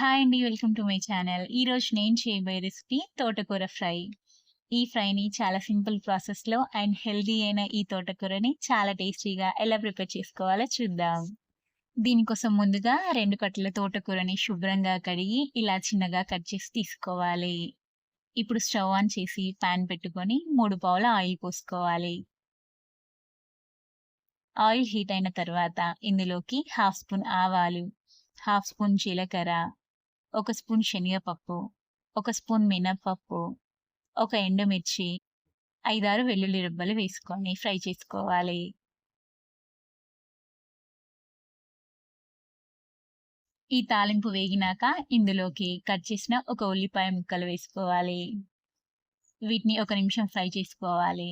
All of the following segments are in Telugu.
హాయ్ అండి. Welcome to my channel. ఈరోజు నేను చేయబోయే రెసిపీ తోటకూర ఫ్రై. ఈ ఫ్రైని చాలా సింపుల్ ప్రాసెస్‌లో అండ్ హెల్దీ అయిన ఈ తోటకూరని చాలా టేస్టీగా ఎలా ప్రిపేర్ చేసుకోవాలో చూద్దాం. దీనికోసం ముందుగా రెండు కట్టల తోటకూరని శుభ్రంగా కడిగి ఇలా చిన్నగా కట్ చేసి తీసుకోవాలి. ఇప్పుడు స్టవ్ ఆన్ చేసి ప్యాన్ పెట్టుకొని మూడు పావుల ఆయిల్ పోసుకోవాలి. ఆయిల్ హీట్ అయిన తర్వాత ఇందులోకి హాఫ్ స్పూన్ ఆవాలు, హాఫ్ స్పూన్ జీలకర్ర, ఒక స్పూన్ శనగపప్పు, ఒక స్పూన్ మినపప్పు, ఒక ఎండుమిర్చి, 5, 6 వెల్లుల్లి రెబ్బలు వేసుకొని ఫ్రై చేసుకోవాలి. ఈ తాలింపు వేగినాక ఇందులోకి కట్ చేసిన ఒక ఉల్లిపాయ ముక్కలు వేసుకోవాలి. వీటిని ఒక నిమిషం ఫ్రై చేసుకోవాలి.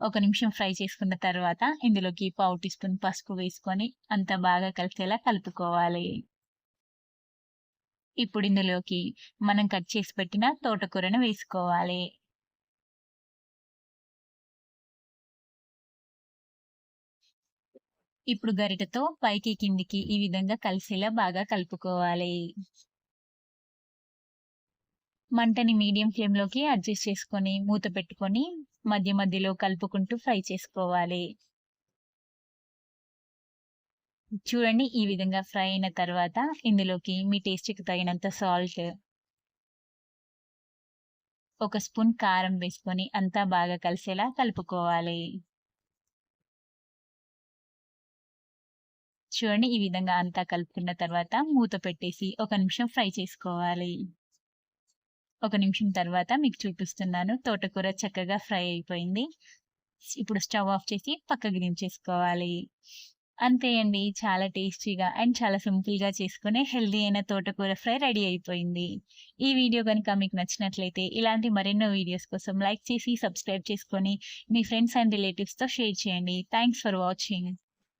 ఒక నిమిషం ఫ్రై చేసుకున్న తర్వాత ఇందులోకి పావు టీ స్పూన్ పసుపు వేసుకొని అంతా బాగా కలిసేలా కలుపుకోవాలి. ఇప్పుడు ఇందులోకి మనం కట్ చేసి పెట్టిన తోటకూరను వేసుకోవాలి. ఇప్పుడు గరిటతో పైకి కిందికి ఈ విధంగా కలిసేలా బాగా కలుపుకోవాలి. మంటని మీడియం ఫ్లేమ్‌లోకి అడ్జస్ట్ చేసుకొని మూత పెట్టుకొని మధ్య మధ్యలో కలుపుకుంటూ ఫ్రై చేసుకోవాలి. చూడండి ఈ విధంగా ఫ్రై అయిన తర్వాత ఇందులోకి మీ టేస్ట్‌కి తగినంత సాల్ట్ ఒక స్పూన్ కారం వేసుకొని అంతా బాగా కలిసేలా కలుపుకోవాలి. చూడండి ఈ విధంగా అంతా కలుపుకున్న తర్వాత మూత పెట్టేసి ఒక నిమిషం ఫ్రై చేసుకోవాలి. ఒక నిమిషం తర్వాత మీకు చూపిస్తున్నాను. తోటకూర చక్కగా ఫ్రై అయిపోయింది. ఇప్పుడు స్టవ్ ఆఫ్ చేసి పక్కకి దించేసుకోవాలి. అంతే అండి. చాలా టేస్టీగా అండ్ చాలా సింపుల్‌గా చేసుకునే హెల్దీ అయిన తోటకూర ఫ్రై రెడీ అయిపోయింది. ఈ వీడియో కనుక మీకు నచ్చినట్లయితే ఇలాంటి మరెన్నో వీడియోస్ కోసం లైక్ చేసి, సబ్స్క్రైబ్ చేసుకొని మీ ఫ్రెండ్స్ అండ్ రిలేటివ్స్‌తో షేర్ చేయండి. Thanks for watching.